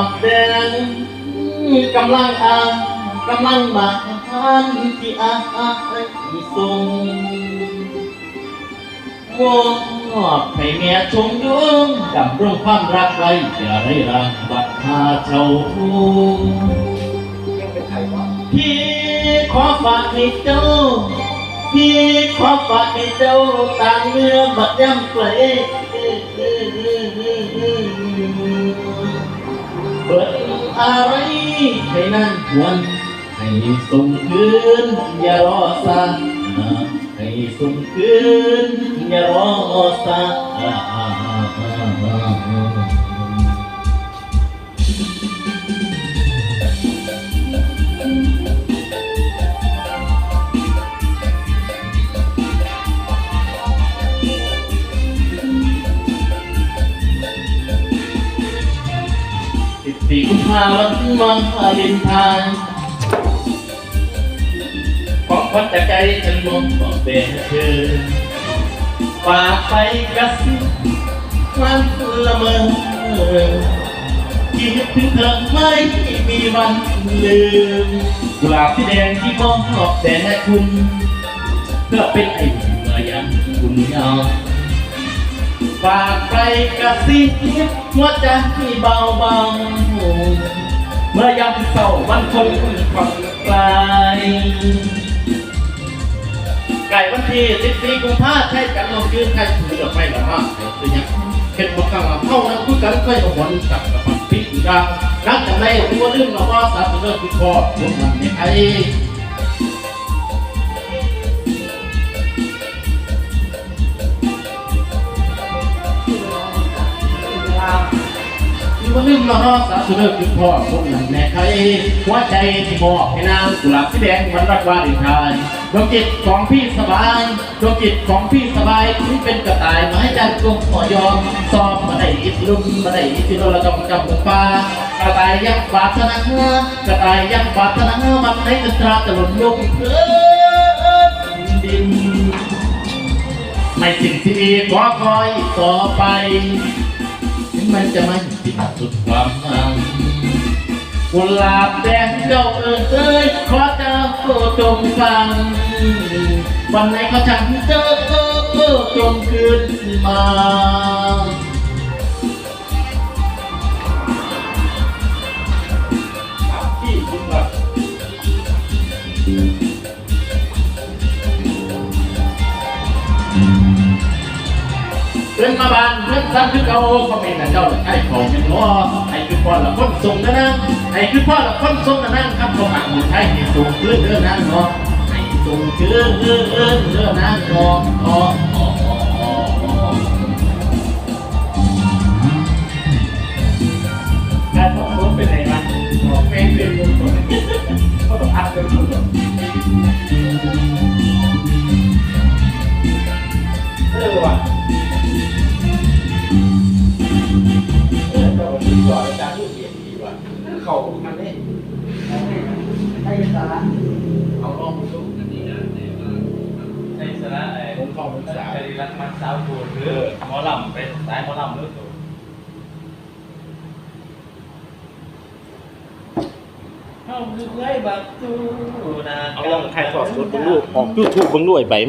อบแดงกำลังอ่านกำลังมาทานที่อายส่งมอบให้เมียชมยงดำรงความรักไว้อย่าได้รังบัดหาเช่าทุ่งยังเป็นไทยวะพี่ขอฝากให้เจ้า พี่ขอฝากให้เจ้าต่างเมื่อบัดย่ำเกล เปิดอะไรให้นั่งควนให้ส่งคืนอย่ารอซะให้ส่งคืนอย่ารอซะ สิบสี่กุมภาพันธ์วันวาเลนไทน์ของขวัญจากใจฉันมองบอกเป็นเธอฝากไปกระซิบควันละเมอคิดถึงเธอไม่มีวันลืมกุหลาบที่แดงที่มองขอบแต่คุณเพื่อเป็นไอ้เมื่อยังคุณยาฝากไปกระซิบหัวใจเบาๆ เมื่อยามเศร้าวันคงผ่งไกลไก่วันที่สิบสี่กุมภาพันธ์ใช้กันลงยืนใครถือดอกไม้ละมากคือยังเห็นบอกกันว่าเท่านั้นคุยกันค่อยเอาหวนกลับกับความพิการนักจากในหัวลืมเราว่าสามเรื่องคือพอรวมมันในไอ้ อยู่ว่าลืมละรอสาธุเลิกคือพ่อพวกนั้นแม่ใครหัวใจที่มอบให้นางกุหลาบสีแดงมันรักวาดินทายดวงจิตของพี่สบายดวงจิตของพี่สบายที่เป็นกระต่ายไม้จันทร์กงหอยอมซอมมาได้อิดลุ่มมาได้อิดที่เราละจำจำกับฟ้ากระต่ายยักษ์บาดชนะกระต่ายยักษ์บาดชนะมันในกระตราตะลุนลงพื้นดินไม่สิ่งที่ดีขอคอยต่อไป มันจะไม่ติดสุดความหวักุหลาบแดงเจ้าเอ๋ยเอ้ยขอเจ้าจงฟัง วันไหนเขาฉันเจอจงคืนมา เดินมาบานเพื่อนซ้ำคือเก่าเขาเป็นน่ะเจ้าใช่ของเป็นล้อไอ้คือพ่อละคนส่งนะนั่งไอ้คือพ่อละคนส่งนะนั่งครับเขาหักหมุนไทยให้ส่งคืนเด้อนั่งเนาะให้ส่งคืนเด้อเด้อเด้อนั่งเนาะอ๋ออ๋ออ๋ออ๋ออ๋อการทำรถเป็นไงบ้างบอกแม่งเป็นรถเขาต้องอัดเป็นรถเออว่ะ เขามันเนี่ยไอ้สาระเอาลองดูกันดีนะในสาระไอ้ผมเข้าภาษาจริรักมันสาวตัวหรือหมอลำเป็นสายหมอลำหรือตัวเขาคือไอ้บักตูนะเอาลองถ่ายทอดสดเบิ่งดูออกยูทูบบิ่งด้วยใบมัน